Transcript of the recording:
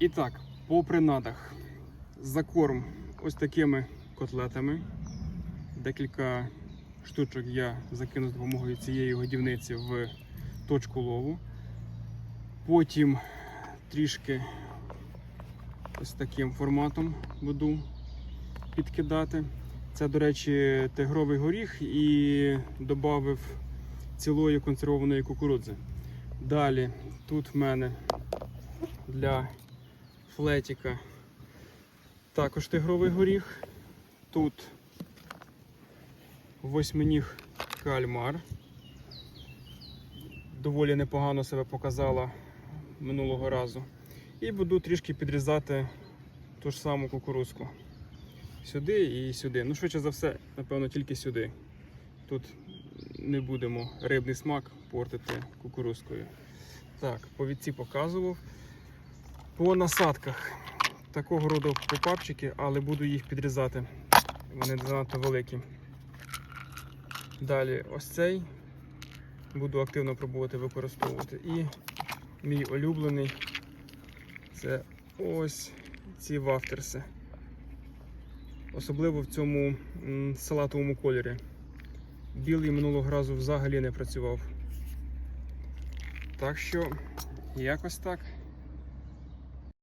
І так, по принадах. Закорм ось такими котлетами. Декілька штучок я закину з допомогою цієї годівниці в точку лову. Потім трішки ось таким форматом буду підкидати. Це, до речі, тигровий горіх і додав цілої консервованої кукурудзи. Далі тут в мене для флетіка також тигровий горіх. Тут восьминіг кальмар. Доволі непогано себе показала минулого разу. І буду трішки підрізати ту ж саму кукурузку. Сюди і сюди. Ну, швидше за все, напевно, тільки сюди. Тут не будемо рибний смак портити кукурузкою. Так, повідці показував. По насадках такого роду попапчики, але буду їх підрізати. Вони занадто великі. Далі ось цей буду активно пробувати використовувати. І мій улюблений це ось ці вафтерси. Особливо в цьому салатовому кольорі. Білий минулого разу взагалі не працював. Так що, якось так.